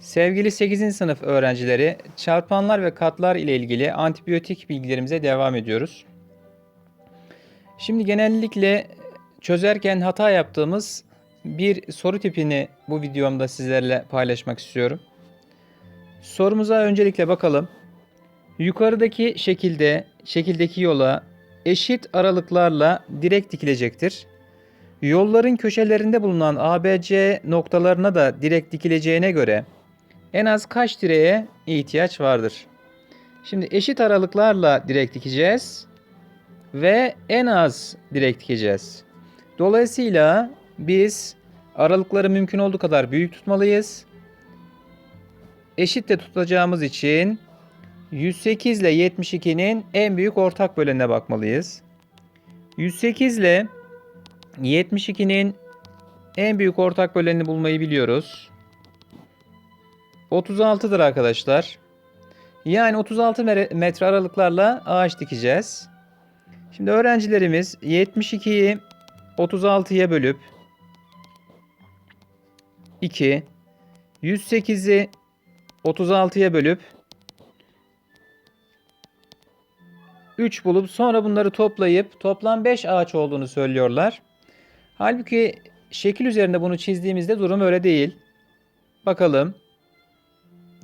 Sevgili 8. sınıf öğrencileri, çarpanlar ve katlar ile ilgili antibiyotik bilgilerimize devam ediyoruz. Şimdi genellikle çözerken hata yaptığımız bir soru tipini bu videomda sizlerle paylaşmak istiyorum. Sorumuza öncelikle bakalım. Yukarıdaki şekilde, şekildeki yola eşit aralıklarla direk dikilecektir. Yolların köşelerinde bulunan ABC noktalarına da direk dikileceğine göre en az kaç direğe ihtiyaç vardır? Şimdi eşit aralıklarla direk dikeceğiz ve en az direk dikeceğiz. Dolayısıyla biz aralıkları mümkün olduğu kadar büyük tutmalıyız. Eşit de tutacağımız için 108 ile 72'nin en büyük ortak bölenine bakmalıyız. 108 ile 72'nin en büyük ortak bölenini bulmayı biliyoruz. 36'dır arkadaşlar. Yani 36 mere- metre aralıklarla ağaç dikeceğiz. Şimdi öğrencilerimiz 72'yi 36'ya bölüp 2 108'i 36'ya bölüp 3 bulup sonra bunları toplayıp toplam 5 ağaç olduğunu söylüyorlar. Halbuki şekil üzerinde bunu çizdiğimizde durum öyle değil. Bakalım.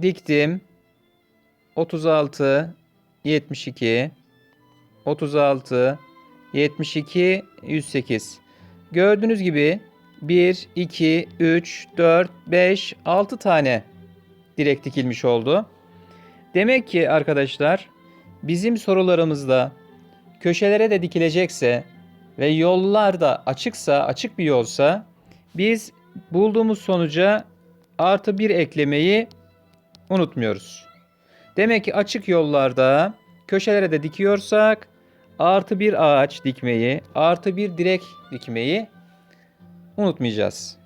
Diktim. 36, 72, 36, 72, 108. Gördüğünüz gibi 1, 2, 3, 4, 5, 6 tane direk dikilmiş oldu. Demek ki arkadaşlar bizim sorularımızda köşelere de dikilecekse ve yollar da açıksa, açık bir yolsa biz bulduğumuz sonuca artı bir eklemeyi unutmuyoruz. Demek ki açık yollarda köşelere de dikiyorsak artı bir ağaç dikmeyi, artı bir direk dikmeyi unutmayacağız.